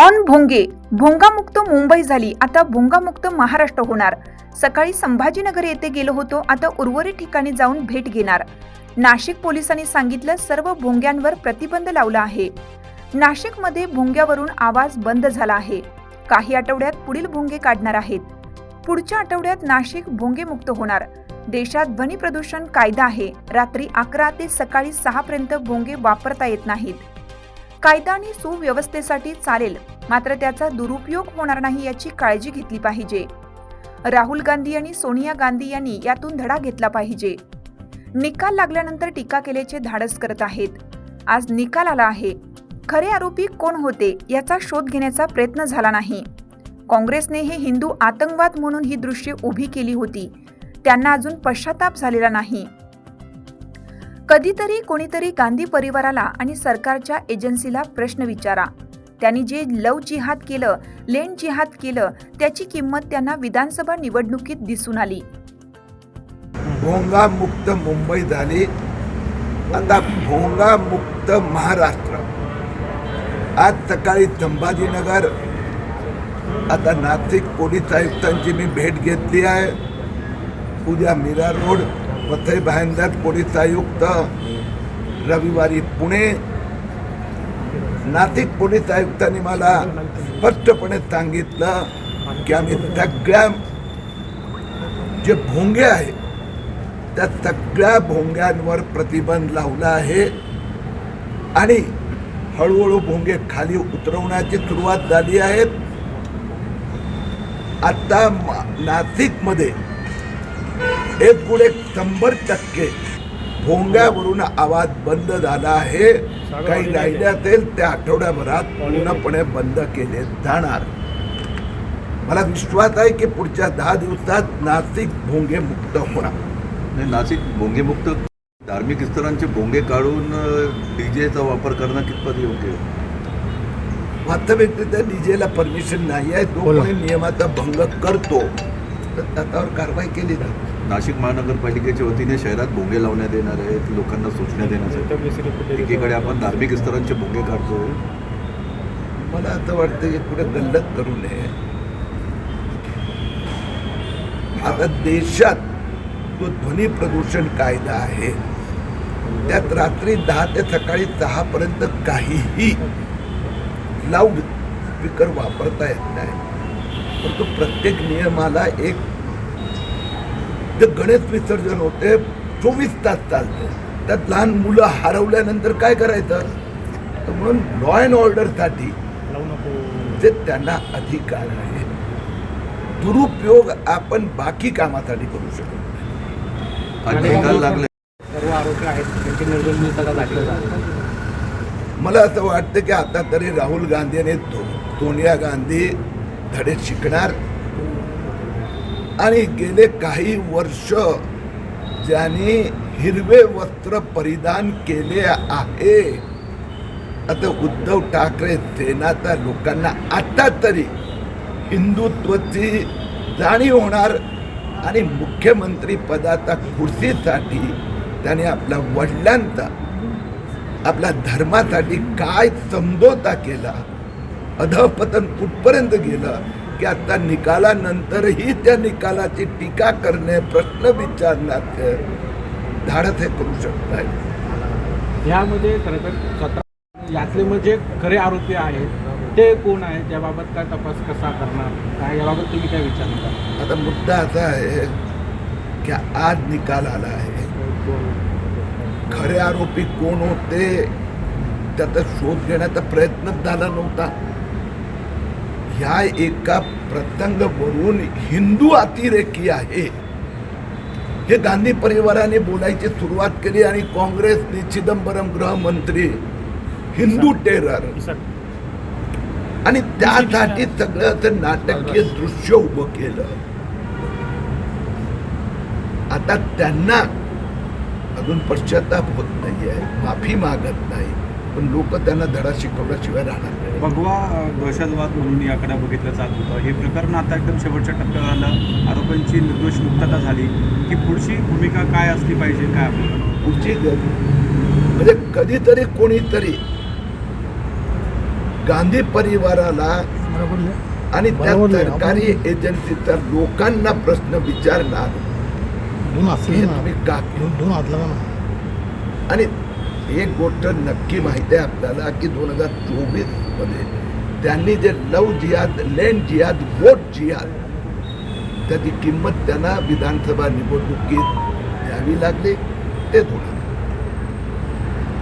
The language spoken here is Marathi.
ऑन भोंगे. भोंगामुक्त मुंबई झाली. आता भोंगामुक्त महाराष्ट्र होणार. सकाळी संभाजीनगर येथे गेलो होतो. आता उर्वरित ठिकाणी जाऊन भेट घेणार. नाशिक पोलिसांनी सांगितलं सर्व भोंग्यांवर प्रतिबंध लावला आहे. नाशिकमध्ये भोंग्यावरून आवाज बंद झाला आहे. काही आठवड्यात पुढील भोंगे काढणार आहेत. पुढच्या आठवड्यात नाशिक भोंगेमुक्त होणार. देशात ध्वनी प्रदूषण कायदा आहे. रात्री अकरा ते सकाळी सहा पर्यंत भोंगे वापरता येत नाहीत. कायदा आणि सुव्यवस्थेसाठी चालेल. मात्र त्याचा दुरुपयोग होणार नाही याची काळजी घेतली पाहिजे. राहुल गांधी आणि सोनिया गांधी यांनी यातून धडा घेतला पाहिजे. निकाल लागल्यानंतर टीका केल्याचे धाडस करत आहेत. आज निकाल आला आहे. खरे आरोपी कोण होते याचा शोध घेण्याचा प्रयत्न झाला नाही. काँग्रेसने हे हिंदू आतंकवाद म्हणून ही दृश्ये उभी केली होती. त्यांना अजून पश्चाताप झालेला नाही. कधीतरी कोणीतरी गांधी परिवाराला आणि सरकारच्या एजन्सीला प्रश्न विचारा. त्यांनी जे लव जिहाद केलं लेन जिहाद केलं त्याची किंमत त्यांना विधानसभा निवडणुकीत दिसून आली. भोंगा मुक्त मुंबई झाली. आता भोंगा मुक्त महाराष्ट्र. आज सकाळी संभाजीनगर. आता नाशिक पोलीस आयुक्तांची मी भेट घेतली आहे. उद्या मीरा रोड. वसई भायंदर पोलीस आयुक्त रविवारी पुणे नाशिक पोलीस आयुक्तांनी मला स्पष्टपणे सांगितलं की आम्ही सगळ्या जे भोंगे आहेत त्या सगळ्या भोंग्यांवर प्रतिबंध लावला आहे आणि हळूहळू भोंगे खाली उतरवण्याची सुरुवात झाली आहे आता मा- नाशिकमध्ये एक गुणे शंभर टक्के भोंग्यावरून आवाज बंद झाला आहे. काही राहिले असेल त्या आठवड्याभरात पूर्णपणे बंद केले जाणार. मला विश्वास आहे की पुढच्या दहा दिवसात नाशिक भोंगे मुक्त होणार. नाही, नाशिक भोंगेमुक्त धार्मिक स्थळांचे भोंगे काढून डीजेचा वापर करणं कितपत योग्य आहे? वास्तविकरित्या डीजेला परमिशन नाही आहे. तो कोणी नियमाचा भंग करतो तर त्याच्यावर कारवाई केली जाते. नाशिक महानगरपालिकेच्या वतीने शहरात भोंगे लावण्यात येणार आहेत लोकांना सूचना देण्यासाठी एकीकडे आपण धार्मिक स्थळांचे भोंगे काढतो. मला असं वाटतं की पुढे गल्लत करू नये. आता देशात जो ध्वनी प्रदूषण कायदा आहे त्यात रात्री दहा ते सकाळी सहा पर्यंत काहीही लाऊड स्पीकर वापरता येत नाही. परंतु प्रत्येक नियमाला एक ते गणेश विसर्जन होते चोवीस तास चालते. त्यात लहान मुलं हरवल्यानंतर काय करायचं? तर म्हणून लॉ अँड ऑर्डरसाठी ते त्यांना अधिकार आहे दुरुपयोग आपण बाकी कामासाठी करू शकतो मला असं वाटतं की आता तरी राहुल गांधी आणि तो- सोनिया गांधी धडे शिकणार. आणि गेले काही वर्ष ज्यांनी हिरवे वस्त्र परिधान केले आहे. आता उद्धव ठाकरे सेनाचा लोकांना आता तरी हिंदुत्वाची जाणीव होणार आणि मुख्यमंत्री पदाचा खुर्चीसाठी त्याने आपल्या वडिलांचा आपल्या धर्मासाठी काय समजोता केला अधपतन कुठपर्यंत गेलं की आता निकालानंतरही त्या निकालाची टीका करणे प्रश्न विचारण्याचे धाडस हे करू शकत नाही यामध्ये खरं तर सतरा यातले म्हणजे खरे आरोपी आहेत. ते कोण आहेत? याबाबत काय तपास कसा करणार? काय याबाबत तुम्ही काय विचार करा आता मुद्दा असा आहे की आज निकाल आला आहे. खरे आरोपी कोण होते? त्याचा शोध घेण्याचा प्रयत्न झाला नव्हता. ह्या एका प्रसंगवरून हिंदू अतिरेकी आहे. हे गांधी परिवाराने बोलायची सुरुवात केली आणि काँग्रेसने चिदंबरम गृहमंत्री हिंदू टेरर आणि त्यासाठी सगळं ते नाटकीय दृश्य उभं केलं. आता त्यांना अजून पश्चाताप होत नाहीये माफी मागत नाही. पण लोक त्यांना धडा शिकवल्याशिवाय राहणार नाही भगवा दहशतवाद म्हणून याकडे बघितलं जात होतं. हे प्रकरण आता एकदम शेवटच्या टप्प्यावर आलं. आरोपांची निर्दोष मुक्तता झाली. की पुढची भूमिका काय असली पाहिजे काय आपल्याला पुढची म्हणजे कधीतरी कोणीतरी गांधी परिवाराला आणि त्या. सरकारी एजन्सीच्या लोकांना प्रश्न विचारणार. आणि एक गोष्ट नक्की माहिती आहे आपल्याला की दोन हजार चोवीस मध्ये. त्यांनी जे लव जिहाद लँड जिहाद वोट जिहाद त्याची किंमत त्यांना विधानसभा निवडणुकीत द्यावी लागली. ते होणार